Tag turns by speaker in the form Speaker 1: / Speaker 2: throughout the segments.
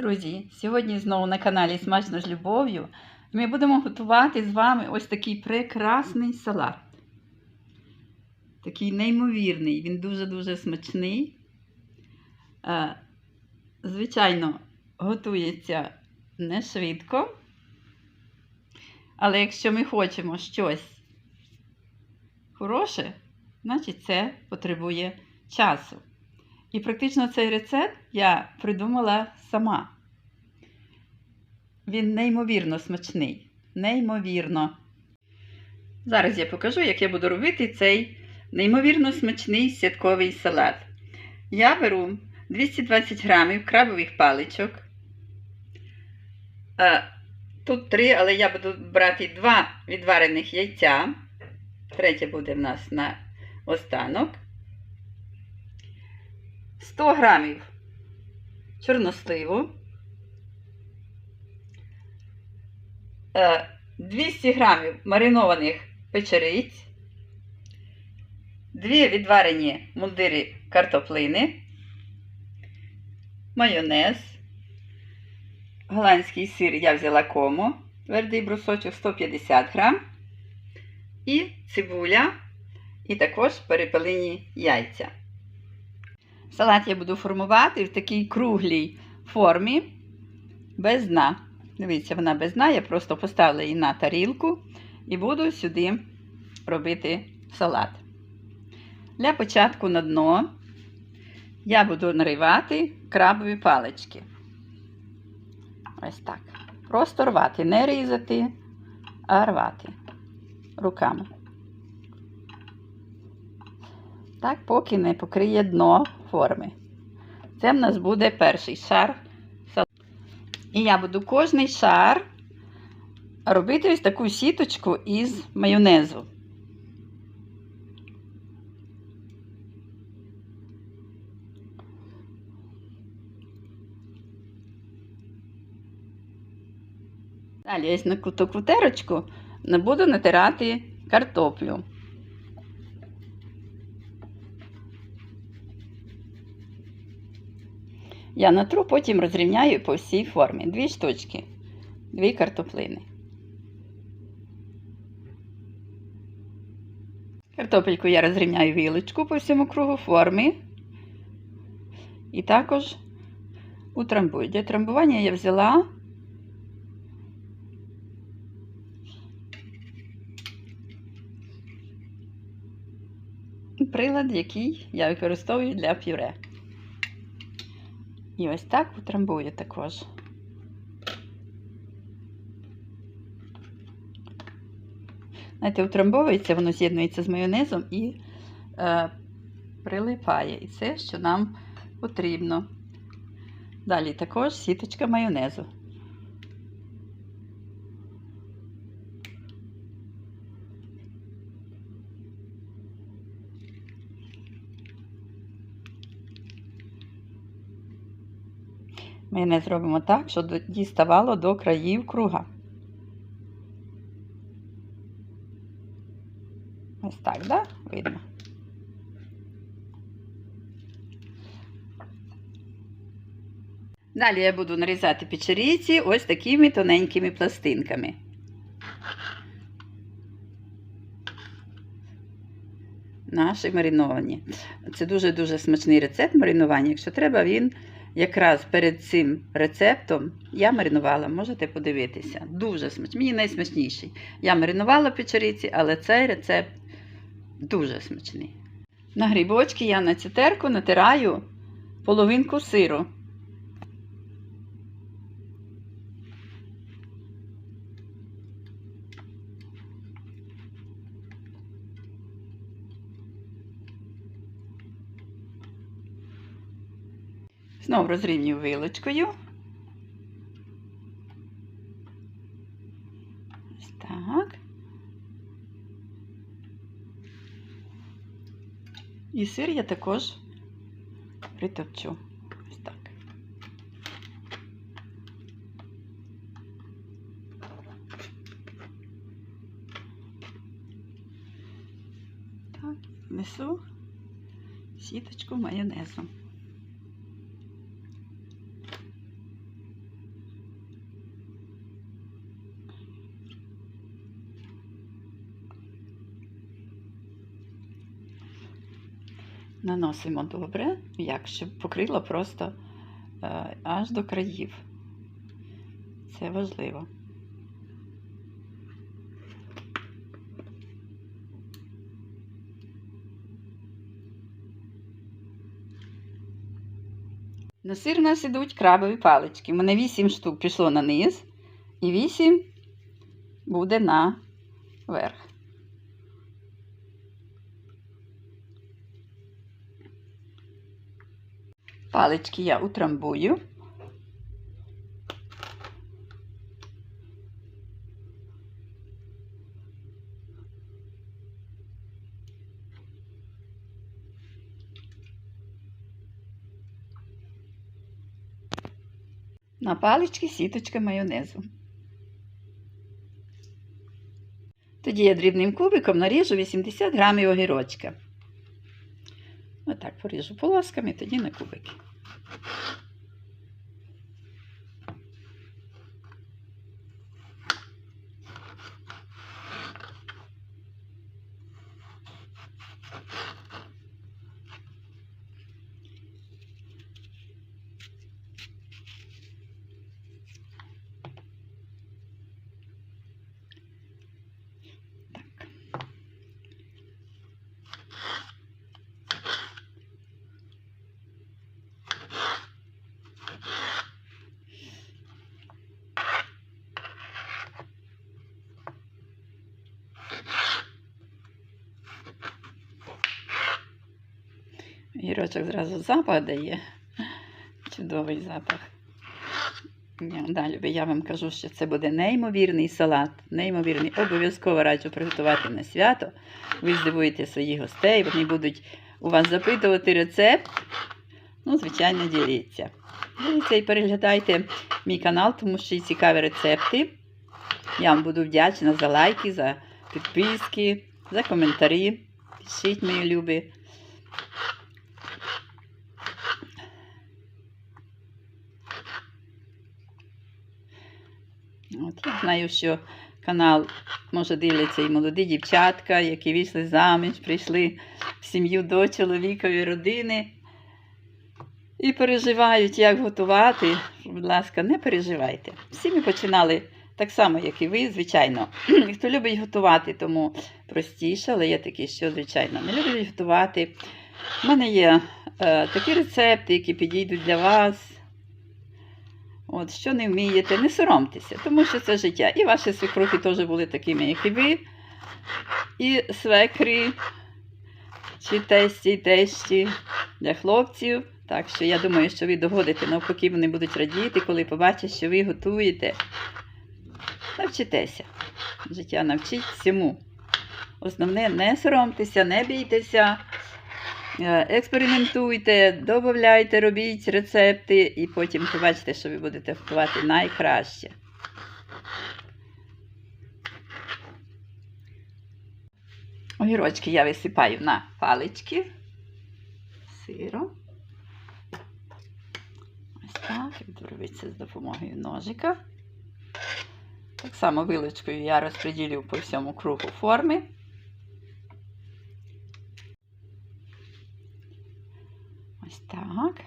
Speaker 1: Друзі, сьогодні знову на каналі Смачно з любов'ю. Ми будемо готувати з вами ось такий прекрасний салат. Такий неймовірний, він дуже-дуже смачний. Е, Звичайно, готується не швидко. Але якщо ми хочемо щось хороше, значить це потребує часу. І практично цей рецепт я придумала сама. Він неймовірно смачний. Неймовірно. Зараз я покажу, як я буду робити цей неймовірно смачний святковий салат. Я беру 220 грамів крабових паличок. Е, Тут три, але я буду брати два відварених яйця. Третє буде в нас на останок. 100 грамів чорносливу, е, 200 грамів маринованих печериць, 2 відварені мундири картоплини, майонез, голландський сир я взяла кому, твердий брусочок 150 грам, і цибуля, і також перепелині яйця. Салат я буду формувати в такій круглій формі, без дна. Дивіться, вона без дна, я просто поставила її на тарілку і буду сюди робити салат. Для початку на дно я буду наривати крабові палички. Ось так. Просто рвати, не різати, а рвати руками. Так, поки не покриє дно форми. Це в нас буде перший шар. І я буду кожний шар робити ось таку сіточку із майонезу. Далі ось на таку терочку буду натирати картоплю. Я натру, потім розрівняю по всій формі. Дві штучки, дві картоплини. Картопельку я розрівняю вілочку по всьому кругу форми. І також утрамбую. Для трамбування я взяла прилад, який я використовую для пюре. І ось так утрамбую також. Знаєте, утрамбовується, воно з'єднується з майонезом і е, прилипає. І це, що нам потрібно. Далі також сіточка майонезу. Ми не зробимо так, щоб діставало до країв круга. Ось так, да? Видно. Далі я буду нарізати печеріці ось такими тоненькими пластинками. Наші мариновані. Це дуже-дуже смачний рецепт маринування. Якщо треба, він якраз перед цим рецептом я маринувала, можете подивитися. Дуже смачний, мені найсмачніший. Я маринувала печериці, але цей рецепт дуже смачний. На грибочки я на цитерку натираю половинку сиру. Знову розрівнюю вилочкою. Так. І сир я також притопчу. Ось так. Так, несу сіточку майонезом. Наносимо добре, як щоб покрило просто е, аж до країв. Це важливо. На сир у нас ідуть крабові палички. У мене 8 штук пішло на низ і 8 буде на верх. Палички я утрамбую. На палички сіточка майонезу. Тоді я дрібним кубиком наріжу 80 грамів огірочка. Отак поріжу полосками, тоді на кубики. Гірочок зразу запах дає. Чудовий запах. Да, я вам кажу, що це буде неймовірний салат. Неймовірний. Обов'язково раджу приготувати на свято. Ви здивуєте своїх гостей, вони будуть у вас запитувати рецепт. Ну, звичайно, діліться. Дивіться і переглядайте мій канал, тому що і цікаві рецепти. Я вам буду вдячна за лайки, за підписки, за коментарі. Пишіть, мої любі. От я знаю, що канал може дивляться і молоді дівчатка, які вийшли заміж, прийшли в сім'ю до чоловікової родини і переживають, як готувати. Будь ласка, не переживайте. Всі ми починали так само, як і ви, звичайно. Хто любить готувати, тому простіше, але є такі, що, звичайно, не люблять готувати. У мене є е, такі рецепти, які підійдуть для вас. От, що не вмієте, не соромтеся, тому що це життя. І ваші свекрухи теж були такими, як і ви. І свекрі, чи тесті, тещі для хлопців. Так що я думаю, що ви догодите, навпаки, вони будуть радіти, коли побачать, що ви готуєте. Навчитеся. Життя навчить всьому. Основне, не соромтеся, не бійтеся. Е, Експериментуйте, додавайте, робіть рецепти, і потім побачите, що ви будете готувати найкраще. Огірочки я висипаю на палички сиром. Ось так, буду робити це з допомогою ножика. Так само вилочкою я розподілю по всьому кругу форми. Ось так.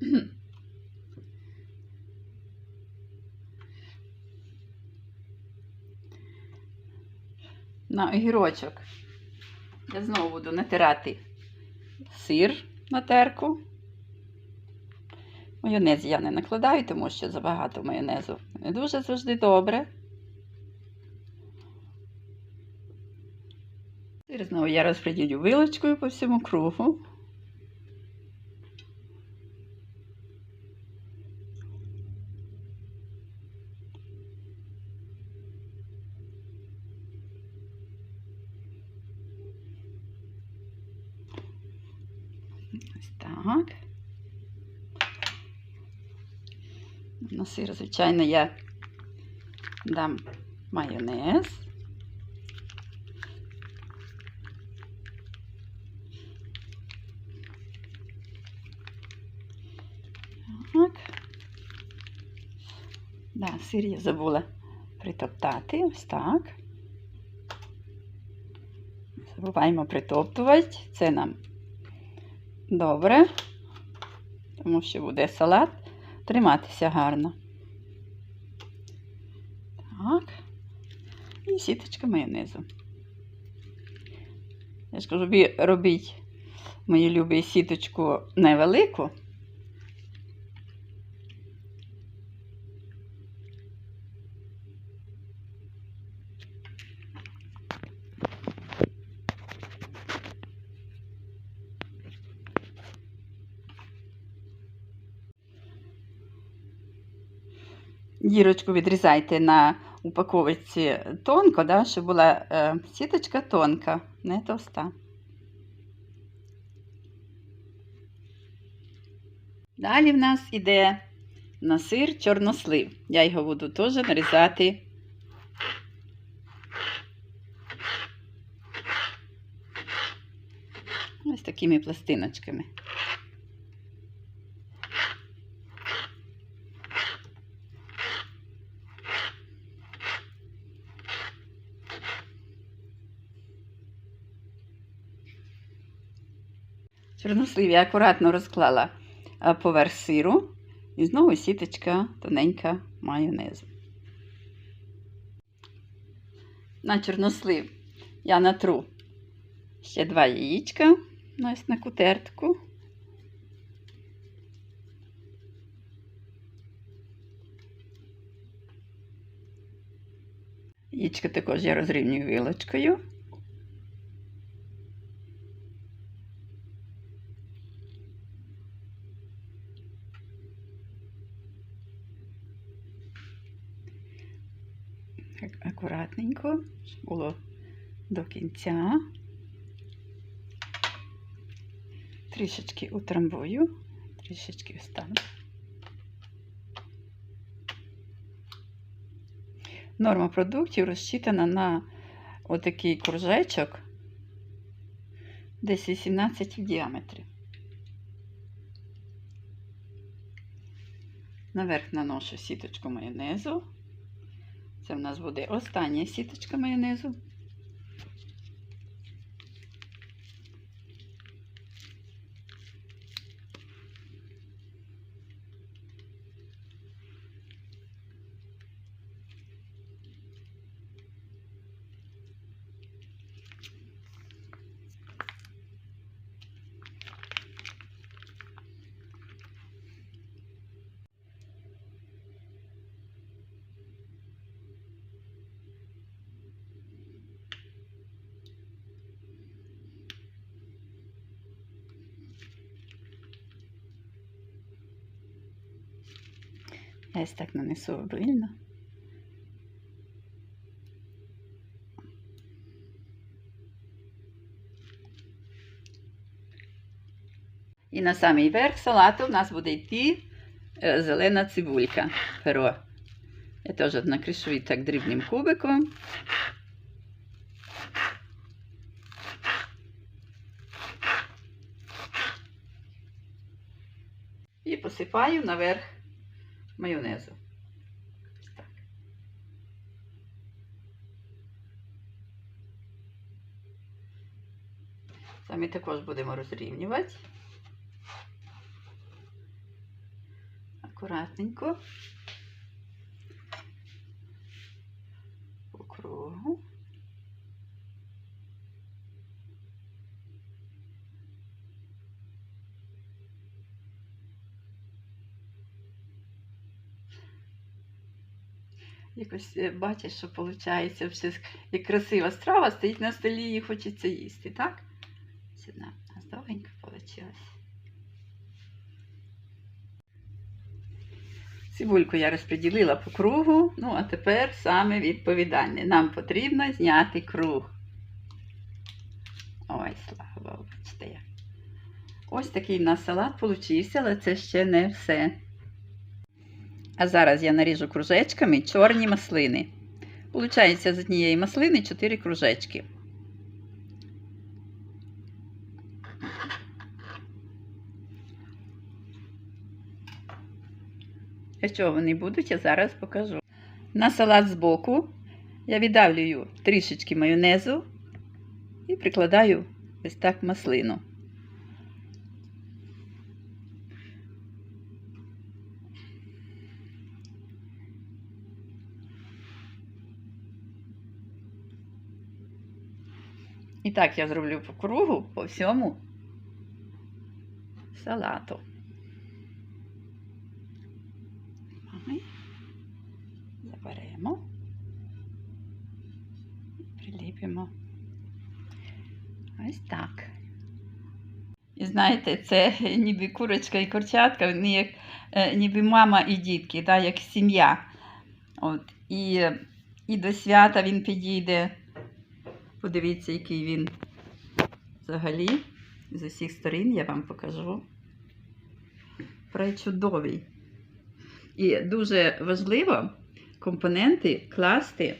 Speaker 1: На огірочок я знову буду натирати сир на терку. Майонез я не накладаю, тому що забагато майонезу не дуже завжди добре. І знову я розподілю вилочкою по всьому кругу. сир, звичайно, я дам майонез. Так. Да, сир я забула притоптати ось так. Забуваємо притоптувати, це нам добре, тому що буде салат триматися гарно. Так. І сіточка майонезу. Я ж кажу, робіть, мої любі, сіточку невелику. Дірочку відрізайте на упаковочці тонко, да, щоб була е, сіточка тонка, не товста. Далі в нас іде на сир чорнослив. Я його буду теж нарізати. Ось такими пластиночками. Чорнослив я акуратно розклала поверх сиру і знову сіточка тоненька майонезу. На чорнослив я натру ще два яєчка ось на кутертку. Яєчко також я розрівнюю вилочкою. Так, було до кінця. Трішечки утрамбую, трішечки вставлю. Норма продуктів розчитана на отакий кружечок, десь 18 в діаметрі. Наверх наношу сіточку майонезу. Це в нас буде остання сіточка майонезу. Я ось так нанесу обильно. І на самий верх салату в нас буде йти е, зелена цибулька перо. Я теж накришую так дрібним кубиком. І посипаю наверх майонезу. Так. Самі також будемо розрівнювати. Акуратненько. По кругу. Якось е, бачиш, що виходить, все як красива страва стоїть на столі і хочеться їсти, так? Ось одна здоровенька вийшла. Цибульку я розподілила по кругу, ну а тепер саме відповідальне. Нам потрібно зняти круг. Ой, слава бачите як. Ось такий в нас салат получився, але це ще не все. А зараз я наріжу кружечками чорні маслини. Получається з однієї маслини 4 кружечки. Якщо вони будуть, я зараз покажу. На салат збоку я віддавлюю трішечки майонезу і прикладаю ось так маслину. І так я зроблю по кругу по всьому салату. Заберемо. І приліпимо. Ось так. І знаєте, це ніби курочка і курчатка, вони як е, ніби мама і дітки, да, як сім'я. От. І, і до свята він підійде. Подивіться, який він взагалі. З усіх сторін я вам покажу. Пречудовий. І дуже важливо компоненти класти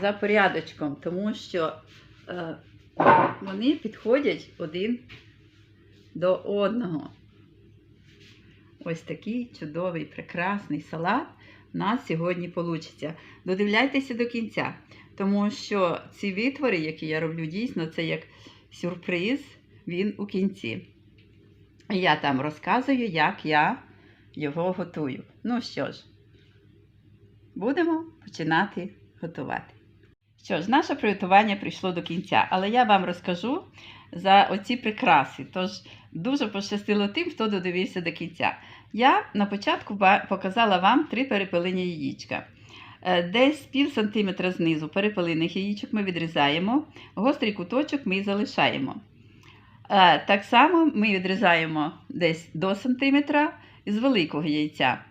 Speaker 1: за порядочком, тому що е, вони підходять один до одного. Ось такий чудовий, прекрасний салат у нас сьогодні вийде. Додивляйтеся до кінця, тому що ці витвори, які я роблю, дійсно, це як сюрприз, він у кінці. Я там розказую, як я його готую. Ну що ж, будемо починати готувати. Що ж, наше приготування прийшло до кінця, але я вам розкажу за оці прикраси. Тож дуже пощастило тим, хто додивився до кінця. Я на початку показала вам три перепелині яєчка. Е, Десь пів сантиметра знизу перепелиних яєчок ми відрізаємо, гострий куточок ми залишаємо. Е, Так само ми відрізаємо десь до сантиметра з великого яйця.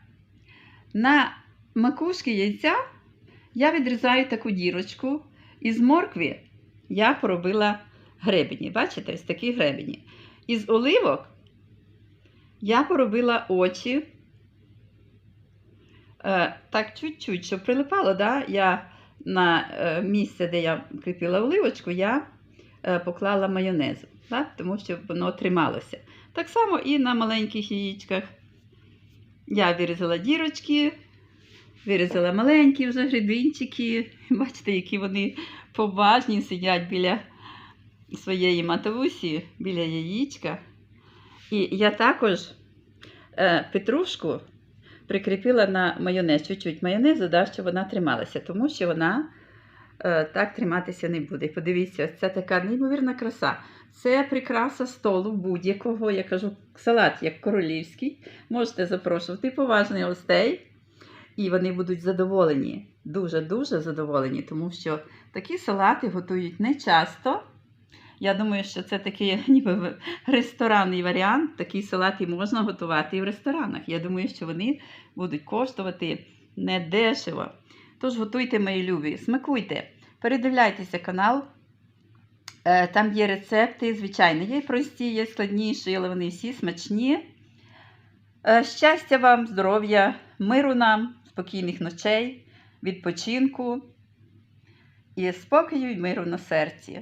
Speaker 1: На макушки яйця я відрізаю таку дірочку. Із моркви я поробила гребені. Бачите, ось такі гребені. Із оливок я поробила очі. Е, так чуть-чуть, щоб прилипало, да? я на е, місце, де я кріпила оливочку, я е, поклала майонезу, да? тому що воно трималося. Так само і на маленьких яєчках. Я вирізала дірочки, вирізала маленькі вже грибінчики. Бачите, які вони поважні сидять біля своєї матусі, біля яєчка. І я також петрушку прикріпила на майонез, чуть-чуть майонезу, да, щоб вона трималася, тому що вона е, так триматися не буде. Подивіться, це така неймовірна краса. Це прикраса столу будь-якого, я кажу, салат як королівський. Можете запрошувати поважних гостей, і вони будуть задоволені, дуже-дуже задоволені, тому що такі салати готують не часто. Я думаю, що це такий ніби ресторанний варіант. Такі салати можна готувати і в ресторанах. Я думаю, що вони будуть коштувати недешево. Тож готуйте, мої любі, смакуйте, передивляйтеся канал. Е, Там є рецепти, звичайно, є прості, є складніші, але вони всі смачні. Е, Щастя вам, здоров'я, миру нам, спокійних ночей, відпочинку і спокою і миру на серці.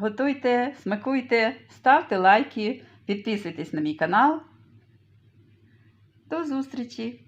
Speaker 1: Готуйте, смакуйте, ставте лайки, підписуйтесь на мій канал. До зустрічі!